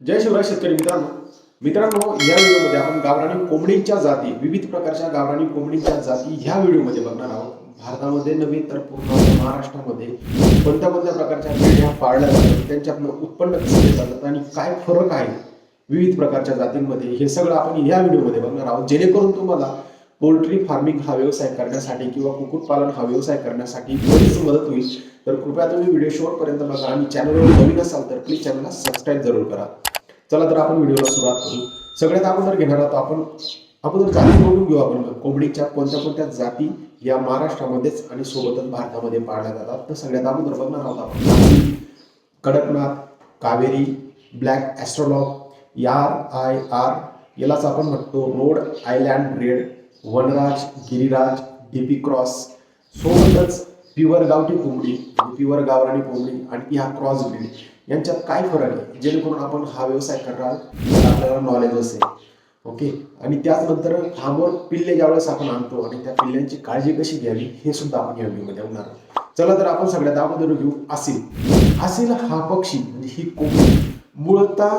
जय शिवराय शेतकरी मित्रांनो. मित्रांनो या व्हिडिओमध्ये आपण गावरानी कोंबडींच्या जाती विविध प्रकारच्या गावराणी कोंबडींच्या जाती ह्या व्हिडिओमध्ये बघणार आहोत. भारतामध्ये नव्हे तर पूर्ण महाराष्ट्रामध्ये कोणत्या कोणत्या प्रकारच्या मेंढ्या पाळल्या जातात त्यांच्यातनं उत्पन्न कसे घेतलं आणि काय फरक आहे विविध प्रकारच्या जातींमध्ये हे सगळं आपण या व्हिडिओमध्ये बघणार आहोत. जेणेकरून तुम्हाला पोल्ट्री फार्मिंग हा व्यवसाय करण्यासाठी किंवा कुक्कुटपालन हा व्यवसाय करण्यासाठी बरीच मदत होईल. तर कृपया तुम्ही व्हिडिओ शेवटपर्यंत बघा आणि चॅनलवर नवीन असाल तर प्लीज चॅनलला सबस्क्राईब जरूर करा. चला तर आपण व्हिडिओला सुरुवात करू. सगळ्यात अगोदर घेणार आहोत आपण अगोदर जाती बघून घेऊ आपण. कोंबडीच्या कोणत्या कोणत्या जाती या महाराष्ट्रामध्येच आणि सोबतच भारतामध्ये पाळल्या जातात? तर सगळ्यात अगोदर बघणार आहोत आपण. कडकनाथ कावेरी ब्लॅक ॲस्ट्रॉलॉग यार आय आर यालाच आपण म्हणतो Rhode Island Red Vanraj Giriraj DP cross. सोबतच प्युअर गावठी कोंबडी प्युअर गावराणी कोंबडी आणि ह्या क्रॉस ब्रीड. यांच्यात काय फरक आहे? जेणेकरून आपण हा व्यवसाय करणार आपल्याला नॉलेज असेल. ओके आणि त्याचनंतर फार्मवर पिल्ले ज्यावेळेस आपण आणतो आणि त्या पिल्ल्यांची काळजी कशी घ्यावी हे सुद्धा आपण या व्हिडिओमध्ये होणार चला तर आपण सगळ्यात अगोदर घेऊ असेल. असेल हा पक्षी म्हणजे ही कोंबडी मूळतः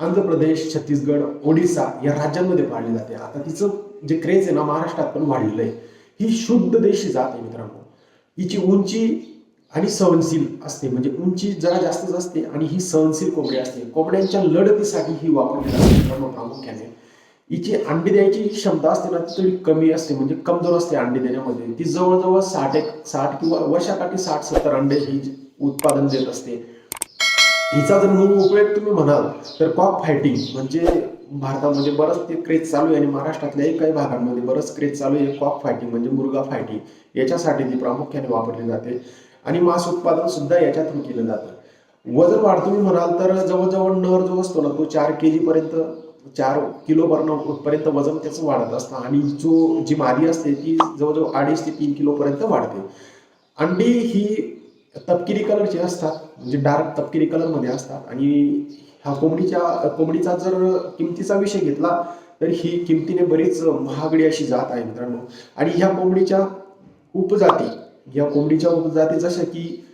आंध्र प्रदेश छत्तीसगड ओडिसा या राज्यांमध्ये पाळली जाते. आता तिचं जे क्रेज आहे ना महाराष्ट्रात पण वाढलेलं आहे. ही शुद्ध देशी जात आहे मित्रांनो. हिची उंची आणि सहनशील असते. म्हणजे उंची जरा जास्तच असते आणि ही सहनशील कोंबडी असते. कोंबड्यांच्या लढतीसाठी ही वापरली जाते प्रामुख्याने. हिची अंडी द्यायची क्षमता असते ना ती थोडी कमी असते. म्हणजे कमजोर असते अंडी देण्यामध्ये. ती जवळजवळ साठ एक साठ किंवा वर्षाकाठी साठ सत्तर अंडे ही उत्पादन देत असते. हिचा जर मूळ उपयोग तुम्ही म्हणाल तर कॉक फायटिंग म्हणजे भारतामध्ये बरंच ते क्रेज चालू आहे आणि महाराष्ट्रातल्याही काही भागांमध्ये बरंच क्रेज चालू आहे. कॉक फायटिंग म्हणजे मुर्गा फायटिंग याच्यासाठी ती प्रामुख्याने वापरली जाते. आणि मांस उत्पादन सुद्धा याच्यातून केलं जातं. वजन वाढ तुम्ही म्हणाल तर जवळजवळ नर जो असतो ना तो चार के जी पर्यंत चार किलो पर्यंत वजन त्याचं वाढत असतं. आणि जो जी मादी असते ती जवळजवळ अडीच ते तीन किलो पर्यंत वाढते. अंडी ही तपकिरी कलरची असतात म्हणजे डार्क तपकिरी कलरमध्ये असतात. आणि ह्या कोंबडीच्या कोंबडीचा जर किमतीचा विषय घेतला तर ही किमतीने बरीच महागडी अशी जात आहे मित्रांनो. आणि ह्या कोंबडीच्या उपजाती या कोंबडीच्या उपजाती जशा की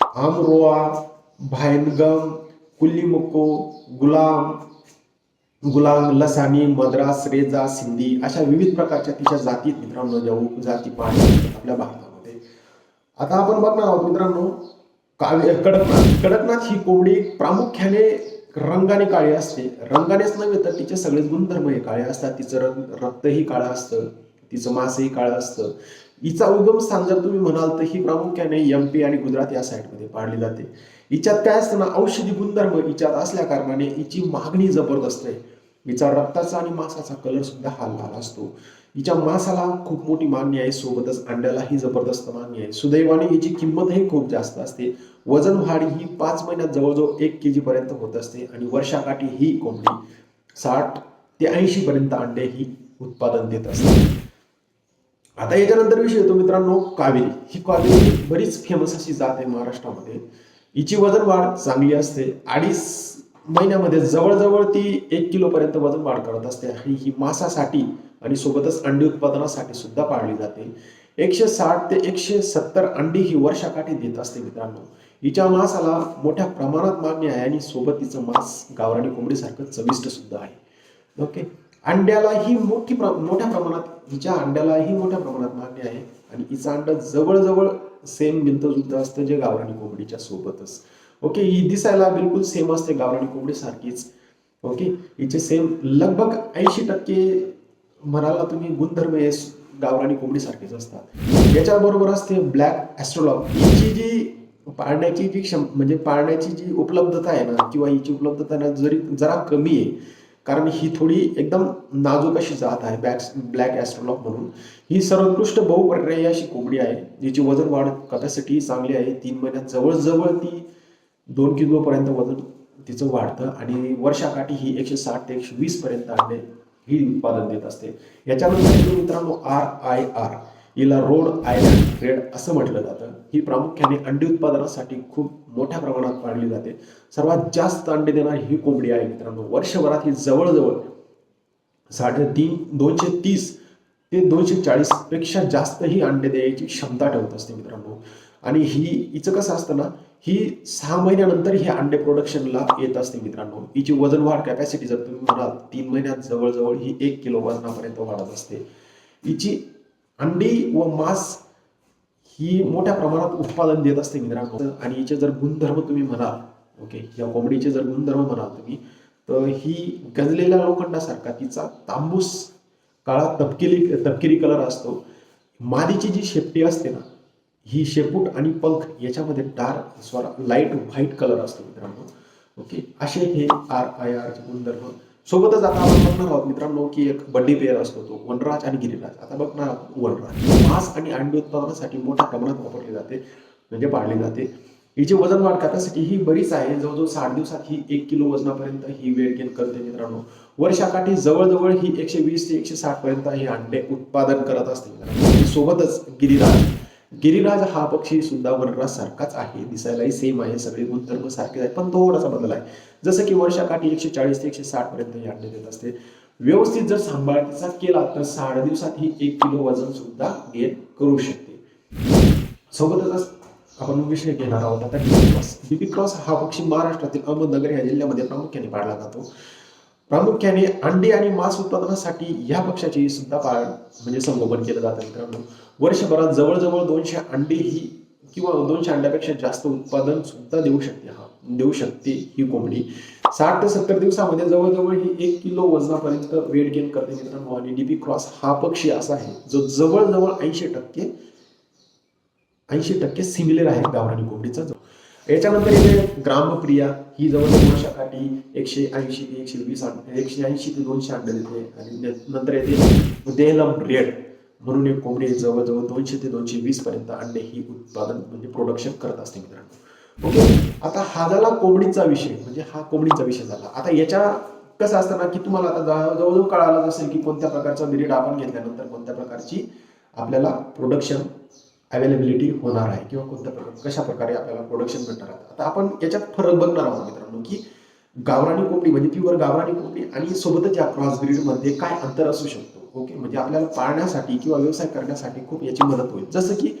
आमरोआ भायनगम कुल्लीमुक्को गुलाम गुलाम लसानी मद्रास रेजा सिंधी अशा विविध प्रकारच्या तिच्या जाती आहेत मित्रांनो ज्या उपजाती पाहण्यात आपल्या भारतामध्ये आता आपण बघणार आहोत मित्रांनो काव्य कडकनाथ. कडकनाथ ही कोंबडी प्रामुख्याने रंगाने काळी असते. रंगानेच नव्हे तर तिचे सगळेच गुणधर्म हे काळे असतात. तिचं रंग रक्तही काळं असतं. तिचं मांसही काळं असतं. हिचा उगम स्थान जर तुम्ही म्हणाल तर ही प्रामुख्याने एम पी आणि गुजरात या साईडमध्ये पाडली जाते. हिच्यात काय असतं ना औषधी गुणधर्म हिच्यात असल्या कारणाने हिची मागणी जबरदस्त आहे. हिचा रक्ताचा आणि मांसाचा कलर सुद्धा हा लाल असतो. हिच्या मासाला खूप मोठी मागणी आहे सोबतच अंड्यालाही जबरदस्त मागणी आहे. सुदैवाने हिची किंमतही खूप जास्त असते. वजन वाढ ही पाच महिन्यात जवळजवळ एक के जी पर्यंत होत असते आणि वर्षाकाठी ही कोंबडी साठ ते ऐंशी पर्यंत अंडे ही उत्पादन देत असते. आता याच्यानंतर विषय येतो मित्रांनो कावेरी. ही कावेरी बरीच फेमस अशी जात आहे महाराष्ट्रामध्ये. हिची वजन वाढ चांगली असते. अडीच महिन्यामध्ये जवळजवळ ती एक किलोपर्यंत वजन वाढ करत असते आणि ही मांसासाठी आणि सोबतच अंडी उत्पादनासाठी सुद्धा पाळली जाते. एकशे साठ ते एकशे सत्तर अंडी ही वर्षाकाठी देत असते मित्रांनो. हिच्या मांसाला मोठ्या प्रमाणात मागणी आहे आणि सोबत तिचं मांस गावराणी कोंबडीसारखं चविष्ट सुद्धा आहे. ओके? अंड्याला ही मोठी प्र मोठ्या प्रमाणात हिच्या अंड्यालाही मोठ्या प्रमाणात मागणी आहे. आणि हिचं अंड जवळजवळ सेम मिळतं सुद्धा असतं जे गावराणी कोंबडीच्या सोबतच. ओके ही दिसायला बिलकुल सेम असते गावराणी कोंबडी सारखीच. ओके हिचे सेम लगभग ऐंशी टक्के म्हणाला तुम्ही गुणधर्म हे गावरानी गावराणी कोंबडी सारखेच असतात. याच्याबरोबर असते ब्लॅक ॲस्ट्रोलॉग हिची जी पाळण्याची जी क्षम म्हणजे पाळण्याची जी उपलब्धता आहे ना किंवा हिची उपलब्धता ना जरी जरा कमी आहे कारण ही थोडी एकदम नाजूक अशी जात आहे बॅक ब्लॅक ॲस्ट्रोलॉग म्हणून. ही सर्वोत्कृष्ट बहुपर्यायी अशी कोंबडी आहे जिची वजन वाढ कपॅसिटी चांगली आहे तीन महिन्यात जवळजवळ ती दोन किलोपर्यंत वजन तिचं वाढतं आणि वर्षाकाठी ही एकशे साठ ते एकशे वीसपर्यंत अंडे ही उत्पादन देत असते. याच्यानंतर मित्रांनो आर आय आर हिला रोड आयलँड रेड असं म्हटलं जातं. ही प्रामुख्याने अंडी उत्पादनासाठी खूप मोठ्या प्रमाणात पाळली जाते. सर्वात जास्त अंडे देणारी ही कोंबडी आहे मित्रांनो. वर्षभरात ही जवळजवळ साडेतीन दोनशे तीस ते दोनशे चाळीसपेक्षा जास्त ही अंडे द्यायची क्षमता ठेवत असते मित्रांनो. आणि ही हिचं कसं असतं ना ही सहा महिन्यानंतर हे अंडे प्रोडक्शनला येत असते मित्रांनो. हिची वजन वाढ कॅपॅसिटी जर तुम्ही म्हणाल तीन महिन्यात जवळजवळ ही एक किलो वजनापर्यंत वाढत असते. हिची अंडी व मांस ही मोठ्या प्रमाणात उत्पादन देत असते मित्रांनो. आणि हिचे जर गुणधर्म तुम्ही म्हणाल ओके या कोंबडीचे जर गुणधर्म म्हणाल तुम्ही तर ही गंजलेल्या लोखंडासारखा तिचा तांबूस काळा तपकिरी तपकिरी कलर असतो. मादीची जी शेपटी असते ना ही शेपूट आणि पंख याच्यामध्ये डार्क स्वरा लाइट व्हाईट कलर असतो मित्रांनो. ओके असे हे आर आय आरचे गुणधर्म. सोबतच आता आपण बघणार आहोत मित्रांनो की एक बड्डी पेअर असतो तो वनराज आणि गिरीराज. आता बघणार आहोत वनराज. मांस आणि अंडी उत्पादनासाठी मोठ्या प्रमाणात वापरली जाते म्हणजे पाळली जाते. हिची वजन वाढ कॅपॅसिटी ही बरीच आहे. जवळजवळ साठ दिवसात ही एक किलो वजनापर्यंत ही वेट गेन करते मित्रांनो. वर्षाकाठी जवळजवळ ही एकशे वीस ते एकशे साठ पर्यंत ही अंडे उत्पादन करत असते मित्रांनो. सोबतच गिरिराज. गिरिराज हा पक्षी सुद्धा वनराज सारखाच आहे. दिसायलाही सेम आहे. सगळे गुणधर्म सारखेच आहेत. पण थोडासा बदल आहे. जसं की वर्षाकाठी एकशे चाळीस ते एकशे साठ पर्यंत ही अंडे देत असते. व्यवस्थित जर सांभाळचा केला तर साठ दिवसात ही एक किलो वजन सुद्धा गेन करू शकते. सोबतच आपण विषय घेणार आहोत. आता डीपी क्रॉस डीपी क्रॉस हा पक्षी महाराष्ट्रातील अहमदनगर या जिल्ह्यामध्ये प्रामुख्याने पाळला जातो. प्रामुख्याने अंडी आणि मांस उत्पादनासाठी या पक्षाची सुद्धा पालन म्हणजे संगोपन केलं जातं मित्रांनो. वर्षभरात जवळजवळ दोनशे अंडी ही किंवा दोनशे अंड्यापेक्षा जास्त उत्पादन सुद्धा देऊ शकते हा देऊ शकते ही कोंबडी. साठ ते सत्तर दिवसामध्ये जवळजवळ ही एक किलो वजनापर्यंत वेट गेन करते मित्रांनो. आणि डीपी क्रॉस हा पक्षी असा आहे जो जवळजवळ ऐंशी टक्के ऐंशी टक्के सिमिलर आहे गावरानी कोंबडीचा. जो याच्यानंतर येते ग्रामप्रिया ही जवळजवळ वर्षाकाठी एकशे ऐंशी ते एकशे वीस एकशे ऐंशी ते दोनशे अंडे देते आणि नंतर येते देहलम रेड. म्हणून एक कोंबडी जवळजवळ दोनशे ते दोनशे वीस पर्यंत अंडे ही उत्पादन म्हणजे प्रोडक्शन करत असते मित्रांनो. ओके आता हा झाला कोंबडीचा विषय म्हणजे हा कोंबडीचा विषय झाला. आता याच्या कसं असतं ना की तुम्हाला आता जवळ- जवळजवळ कळालं असेल की कोणत्या प्रकारचा ब्रीड आपण घेतल्यानंतर कोणत्या प्रकारची आपल्याला प्रोडक्शन अवेलेबिलिटी होणार आहे किंवा कोणत्या प्रकार कशा प्रकारे आपल्याला प्रोडक्शन भेटणार आहे. आता आपण याच्यात फरक बघणार आहोत मित्रांनो की गावरानी कोंबडी म्हणजे प्युअर गावरानी कोंबडी आणि सोबतच या क्रॉसमध्ये काय अंतर असू शकतो. ओके म्हणजे आपल्याला पाळण्यासाठी किंवा व्यवसाय करण्यासाठी खूप याची मदत होईल. जसं की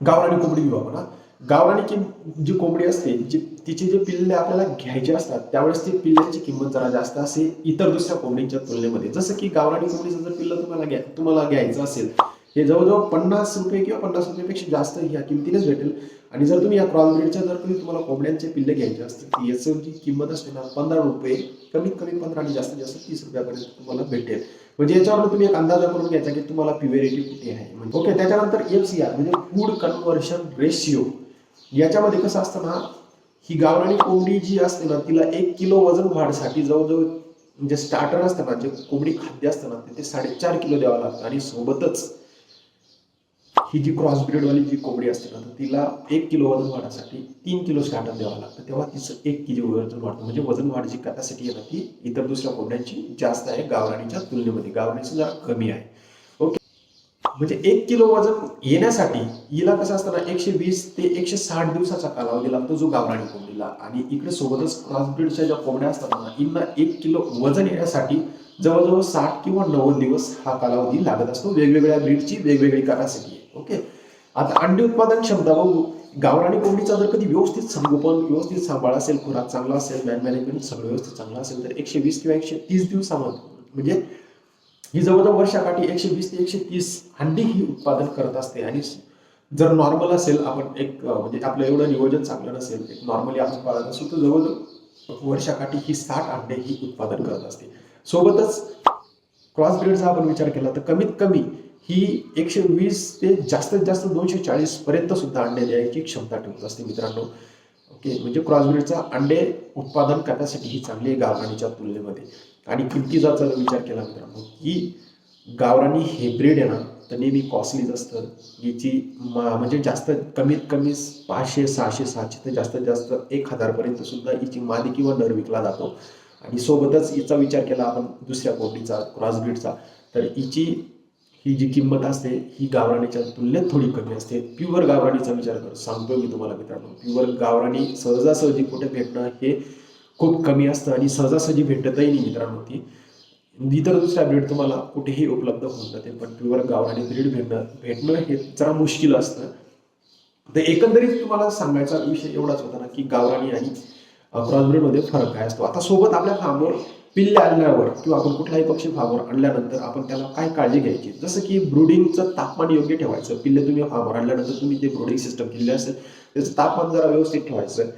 गावरानी कोंबडी घेऊ आपण गावराणीची जी कोंबडी असते जी तिचे जे पिल्ले आपल्याला घ्यायचे असतात त्यावेळेस ते पिल्ल्याची किंमत जरा जास्त असते इतर दुसऱ्या कोंबडींच्या तुलनेमध्ये. जसं की गावरानी कोंबडीचं जर पिल्लं तुम्हाला घ्या तुम्हाला घ्यायचं असेल हे जवळजवळ पन्नास रुपये किंवा पन्नास रुपयेपेक्षा जास्त ह्या किमतीनेच भेटेल. आणि जर तुम्ही या क्रॉस ब्रीडच्या जर तुम्ही तुम्हाला कोंबड्यांचे पिल्ले घ्यायचे असतील तर याचं जी किंमत असते ना पंधरा रुपये. कमीत कमी पंधरा आणि जास्तीत जास्त तीस रुपयापर्यंत तुम्हाला भेटेल. म्हणजे याच्यावर तुम्ही एक अंदाजा करून घ्यायचा की तुम्हाला प्युरिटी कुठे आहे. म्हणजे ओके त्याच्यानंतर एफ सी आर म्हणजे फूड कन्व्हर्शन रेशिओ याच्यामध्ये कसं असतं ना ही गावराणी कोंबडी जी असते ना तिला एक किलो वजन वाढसाठी जवळजवळ म्हणजे स्टार्टर असतं ना जे कोंबडी खाद्य असतं ना ते साडेचार किलो द्यावं लागतं आणि सोबतच ही जी क्रॉस वाली जी कोंबडी असते ना तर तिला एक किलो वजन वाढण्यासाठी तीन किलो स्टार्टर द्यावं लागतं. तेव्हा तिचं एक किलो वजन वाढतं. म्हणजे वजन वाढची कॅपॅसिटी आहे ना ती इतर दुसऱ्या कोंबड्यांची जास्त आहे गावराणीच्या तुलनेमध्ये. गावराणीची जरा कमी आहे. ओके. म्हणजे एक किलो वजन येण्यासाठी हिला कसं असतं ना एकशे वीस ते एकशे साठ दिवसाचा कालावधी लागतो जो गावराणी कोंबडीला. आणि इकडे सोबतच क्रॉस ब्रीडच्या ज्या कोंबड्या असतात ना यांना एक किलो वजन येण्यासाठी जवळजवळ साठ किंवा नव्वद दिवस हा कालावधी लागत असतो. वेगवेगळ्या ब्रीडची वेगवेगळी कॅपॅसिटी आहे. ओके आता अंडी उत्पादन क्षमता बघू गावराणी कोंबडीचा जर कधी व्यवस्थित संगोपन व्यवस्थित सांभाळ असेल खुराक चांगला असेल मॅन मॅनेजमेंट सगळं व्यवस्थित चांगलं असेल तर एकशे वीस किंवा एकशे तीस दिवसामध्ये म्हणजे ही जवळजवळ वर्षाकाठी एकशे वीस ते एकशे तीस अंडी ही उत्पादन करत असते. आणि जर नॉर्मल असेल आपण एक म्हणजे आपलं एवढं नियोजन चांगलं नसेल एक नॉर्मली आपण पाळत असू तर जवळजवळ वर्षाकाठी ही साठ अंडे ही उत्पादन करत असते. सोबतच क्रॉस ब्रीडचा आपण विचार केला तर कमीत कमी ही एकशे वीस ते जास्तीत जास्त दोनशे चाळीस पर्यंत सुद्धा अंडे द्यायची क्षमता ठेवत असते मित्रांनो. ओके म्हणजे क्रॉसब्रीडचा अंडे उत्पादन करण्यासाठी ही चांगली आहे गावराणीच्या तुलनेमध्ये. आणि किमतीचा जर विचार केला मित्रांनो ही गावराणी हे ब्रीड आहे ना तर नेहमी कॉस्टलीच असतं. याची मा- म्हणजे जास्त कमीत कमी पाचशे सहाशे सातशे ते जास्तीत जास्त एक हजारपर्यंत सुद्धा हिची मादी किंवा नर विकला जातो. आणि सोबतच हिचा विचार केला आपण दुसऱ्या कोंबडीचा क्रॉसब्रीडचा तर हिची ही जी किंमत असते ही गावराणीच्या तुलनेत थोडी कमी असते. प्युअर गावराणीचा विचार कर सांगतो मी तुम्हाला मित्रांनो. प्युअर गावराणी सहजासहजी कुठे भेटणं हे खूप कमी असतं आणि सहजासहजी भेटतही नाही मित्रांनो ती. इतर दुसऱ्या ब्रीड तुम्हाला कुठेही उपलब्ध होऊन जाते पण प्युअर गावराणी ब्रीड भेटणं भेटणं हे जरा मुश्किल असतं. तर एकंदरीत तुम्हाला सांगायचा विषय एवढाच होता ना की गावरानी आणि क्रॉसब्रीड फरक काय असतो? आता सोबत आपल्या फार्मवर पिल्ले आणल्यावर किंवा आपण कुठलाही पक्षी फार्मवर आणल्यानंतर आपण त्याला काय काळजी घ्यायची? जसं की ब्रुडिंगचं तापमान योग्य ठेवायचं. पिल्ले तुम्ही फार्मवर आणल्यानंतर तुम्ही ते ब्रुडिंग सिस्टम केलेली असेल त्याचं तापमान जरा व्यवस्थित ठेवायचं.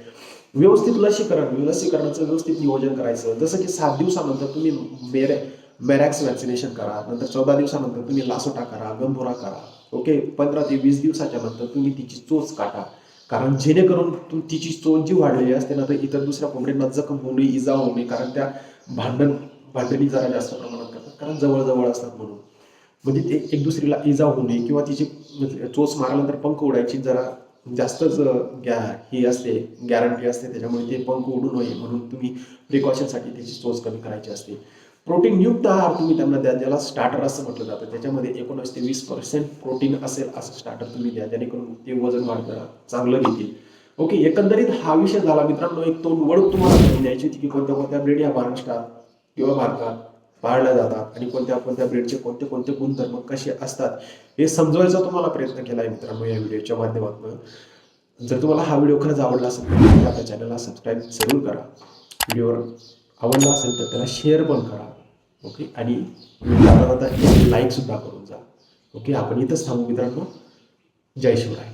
व्यवस्थित लसीकरण लसीकरणाचं व्यवस्थित नियोजन करायचं. जसं की सात दिवसानंतर तुम्ही मेरे मेरॅक्स वॅक्सिनेशन करा नंतर चौदा दिवसानंतर तुम्ही लासोटा करा गंभोरा करा. ओके? पंधरा ते वीस दिवसाच्या नंतर तुम्ही तिची चोच काटा. कारण जेणेकरून तिची चोच जी वाढलेली असते ना तर इतर दुसऱ्या कोंबडींना जखम होऊ नये इजा होऊ नये. कारण त्या भांडण भांडणी जरा जास्त प्रमाणात करतात. कारण जवळजवळ असतात म्हणून. म्हणजे ते एक दुसरीला इजा होऊ नये किंवा तिची म्हणजे चोच मारल्यानंतर पंख उडायची जरा जास्तच गॅ ही असते गॅरंटी असते. त्याच्यामुळे ते पंख उडू नये म्हणून तुम्ही प्रिकॉशनसाठी त्याची चोच कमी करायची असते. प्रोटीन युक्त आहार तुम्ही त्यांना द्या. ज्याला स्टार्टर असं म्हटलं जातं. त्याच्यामध्ये एकोणीस ते वीस पर्सेंट प्रोटीन असेल असं स्टार्टर तुम्ही द्या. जेणेकरून ते वजन वाढ चांगलं घेतील. ओके एकंदरीत हा विषय झाला. मित्रांनो एक तोंड वळून तुम्हाला द्यायची होती की कोणत्या कोणत्या ब्रेड या महाराष्ट्रात किंवा भारतात पाळल्या जातात आणि कोणत्या कोणत्या ब्रेडचे कोणते कोणते गुणधर्म कसे असतात हे समजवायचा तुम्हाला प्रयत्न केला आहे मित्रांनो या व्हिडिओच्या माध्यमातून. जर तुम्हाला हा व्हिडिओ खरंच आवडला असेल तर आपल्या चॅनलला सबस्क्राईब जरूर करा. व्हिडिओवर आवडला असेल तर त्याला शेअर पण करा. ओके आणि लाईकसुद्धा लाईक सुद्धा करून जा. ओके आपण इथंच थांबू मित्रांनो. जय शिवराय.